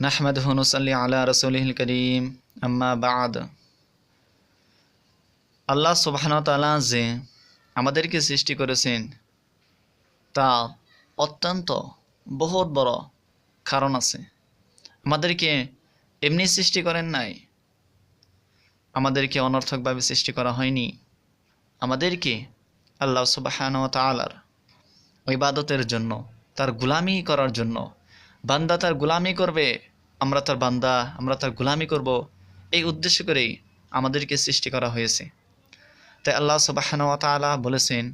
নাহমাদ হুনুসাল্লি আলা রসুলহিল করিম আম্মা বাদ আল্লাহ সুবাহতালা যে আমাদেরকে সৃষ্টি করেছেন, তা অত্যন্ত বহুত বড় কারণ আছে। আমাদেরকে এমনি সৃষ্টি করেন নাই। আমাদেরকে অনর্থকভাবে সৃষ্টি করা হয়নি। আমাদেরকে আল্লাহ সুবাহান তালার ইবাদতের জন্য, তার গুলামি করার জন্য বান্দা তার গুলামি করবে, আমরা তার বান্দা, আমরা তার গুলামি করব। এই উদ্দেশ্য করেই আমাদেরকে সৃষ্টি করা হয়েছে। তাই আল্লাহ সুবাহান তালা বলেছেন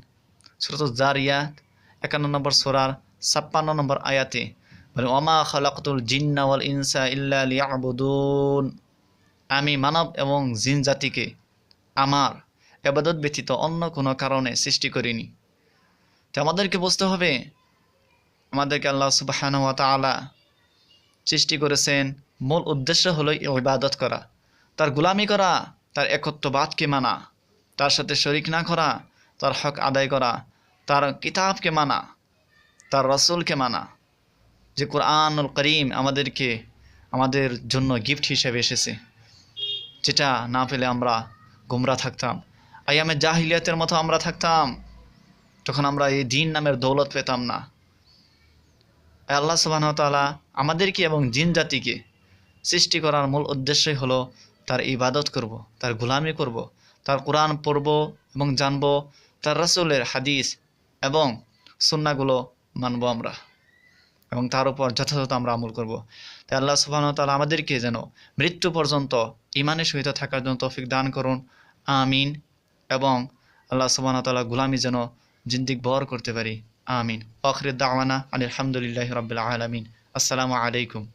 সুরত জারিয়াত, একান্ন নম্বর সোরার ছাপ্পান্ন নম্বর আয়াতে, বলে, ওমা খালাকুল জিন্নাওয়াল ইনসা ইল্লা লিয়াবুদুন। আমি মানব এবং জিন জাতিকে আমার এবাদত ব্যতীত অন্য কোনো কারণে সৃষ্টি করিনি। তো আমাদেরকে বুঝতে হবে আমাদেরকে আল্লাহ সুবাহান তালা সৃষ্টি করেছেন। মূল উদ্দেশ্য হলো ইবাদত করা। তার গুলামি করা, তার একত্ববাদকে মানা, তার সাথে শরিক না করা, তার হক আদায় করা, তার কিতাবকে মানা, তার রসুলকে মানা। যে কোরআনুল করিম আমাদেরকে, আমাদের জন্য গিফট হিসেবে এসেছে, যেটা না পেলে আমরা গুমরা থাকতাম। আয়ামে জাহিলিয়াতের মতো আমরা থাকতাম তখন আমরা এই দিন নামের দৌলত পেতাম না। আল্লাহ সুবাহতালা আমাদেরকে এবং জিন জাতিকে সৃষ্টি করার মূল উদ্দেশ্যই হলো তার ইবাদত করব, তার গুলামি করব, তার কোরআন পড়ব এবং জানব তার রসুলের হাদিস এবং সুন্নাগুলো মানব আমরা এবং তার উপর যথাযথ আমরা আমল করব। তাই আল্লাহ সুবাহতালা আমাদেরকে যেন মৃত্যু পর্যন্ত ইমানের সহিত থাকার জন্য তৌফিক দান করুন আমিন এবং আল্লাহ সুবাহতালা গুলামি যেন জিন্দিক বর করতে পারি। آمين. وآخر دعوانا عن الحمد لله رب العالمين. السلام عليكم.